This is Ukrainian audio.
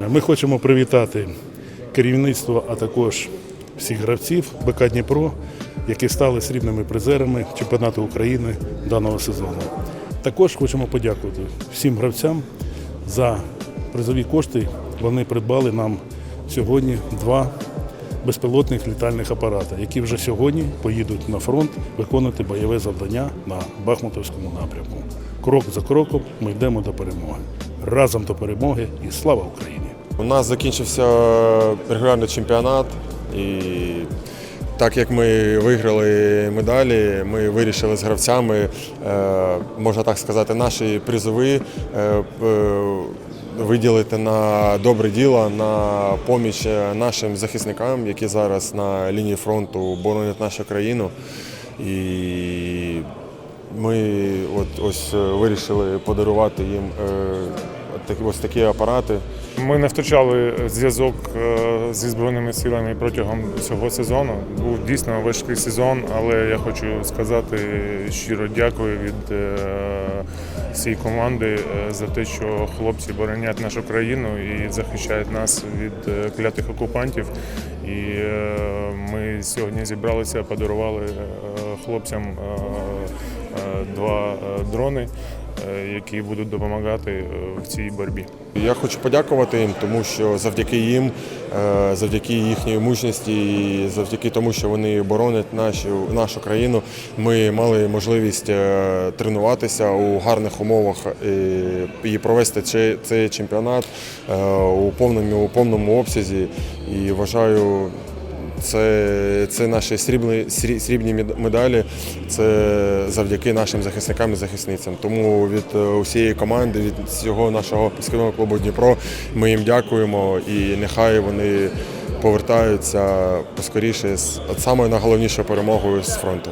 Ми хочемо привітати керівництво, а також всіх гравців БК Дніпро, які стали срібними призерами чемпіонату України даного сезону. Також хочемо подякувати всім гравцям за призові кошти. Вони придбали нам сьогодні два безпілотних літальних апарата, які вже сьогодні поїдуть на фронт виконувати бойове завдання на Бахмутовському напрямку. Крок за кроком ми йдемо до перемоги. Разом до перемоги і слава Україні! У нас закінчився регулярний чемпіонат, і так як ми виграли медалі, ми вирішили з гравцями, е, можна так сказати, наші призові е, е, виділити на добре діло, на поміч нашим захисникам, які зараз на лінії фронту боронять нашу країну. І ми от ось е, вирішили подарувати їм е, ось такі апарати. Ми не втрачали зв'язок е, зі збройними силами протягом цього сезону. Був дійсно важкий сезон, але я хочу сказати щиро дякую від е, всієї команди е, за те, що хлопці боронять нашу країну і захищають нас від е, клятих окупантів. І е, ми сьогодні зібралися, подарували е, хлопцям е, е, два е, дрони, е, які будуть допомагати е, в цій боротьбі. Я хочу подякувати їм, тому що завдяки їм, е, завдяки їхній мужності, і завдяки тому, що вони боронять нашу, нашу країну, ми мали можливість е, тренуватися у гарних умовах і, провести цей, чемпіонат е, у повному, у повному обсязі. І вважаю, це, це наші срібні, срібні медалі. Це завдяки нашим захисникам і захисницям. Тому від е, усієї команди, від всього нашого баскетбольного клубу Дніпро ми їм дякуємо і нехай вони повертаються поскоріше з самою найголовнішою перемогою з фронту.